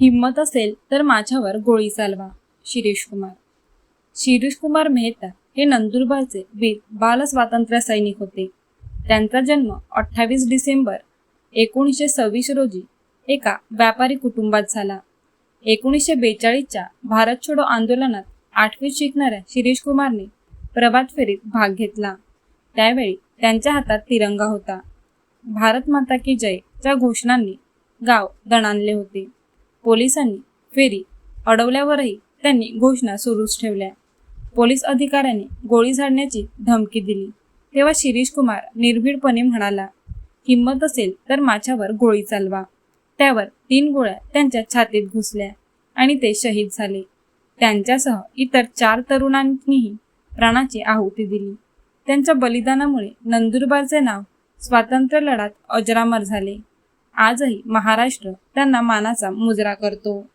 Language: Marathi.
हिंमत असेल तर माझ्यावर गोळी चालवा शिरीष कुमार शिरीष कुमार मेहता हे नंदुरबारचे वीर बालस्वातंत्र्य सैनिक होते. त्यांचा जन्म अठ्ठावीस डिसेंबर एकोणीसशे सव्वीस रोजी एका व्यापारी कुटुंबात झाला. एकोणीसशे बेचाळीसच्या भारत छोडो आंदोलनात आठवीत शिकणाऱ्या शिरीष कुमारने प्रभात फेरीत भाग घेतला. त्यावेळी त्यांच्या हातात तिरंगा होता. भारत माता की जय च्या घोषणांनी गाव दणाणले होते. पोलिसांनी फेरी अडवल्यावरही त्यांनी घोषणा सुरूच ठेवल्या. पोलीस अधिकाऱ्यांनी गोळी झाडण्याची धमकी दिली. तेव्हा शिरीष कुमार निर्भीडपणे म्हणाला हिंमत असेल तर माझ्यावर गोळी चालवा. त्यावर तीन गोळ्या त्यांच्या छातीत घुसल्या आणि ते शहीद झाले. त्यांच्यासह इतर चार तरुणांनीही प्राणाची आहुती दिली. त्यांच्या बलिदानामुळे नंदुरबारचे नाव स्वातंत्र्य लढ्यात अजरामर झाले. आजही महाराष्ट्र त्यांना मानाचा मुजरा करतो.